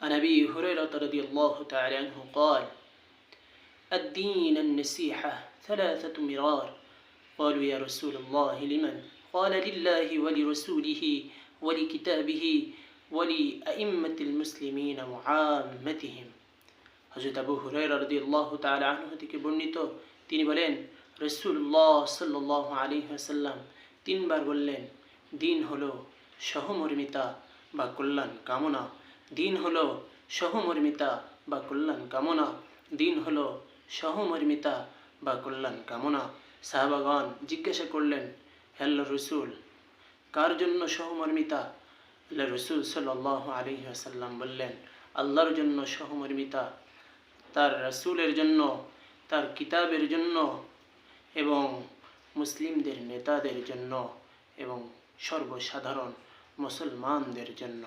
عن ابي هريره رضي الله تعالى عنه قال الدين النسيحه ثلاثه مرار قالوا يا رسول الله لمن قال لله ولرسوله ولكتابه ولأئمة المسلمين وعامتهم হজরত আবু হুরাইরা রাদিয়াল্লাহু তাআলা আনহু থেকে বর্ণিত তিনি বলেন রাসূলুল্লাহ সাল্লাল্লাহু আলাইহি ওয়াসাল্লাম তিনবার বললেন দিন হলো সহমর্মিতা বা কল্যাণ কামনা দিন হলো সহমর্মিতা বা কল্যাণ কামনা। দিন হলো সহমর্মিতা বা কল্যাণ কামনা। সাহাবাগণ জিজ্ঞাসা করলেন হেল্লা রসুল, কার জন্য সহমর্মিতা? রসুল সাল্লাহ আলী আসাল্লাম বললেন, আল্লাহর জন্য সহমর্মিতা, তার রসুলের জন্য, তার কিতাবের জন্য এবং মুসলিমদের নেতাদের জন্য এবং সর্বসাধারণ মুসলমানদের জন্য।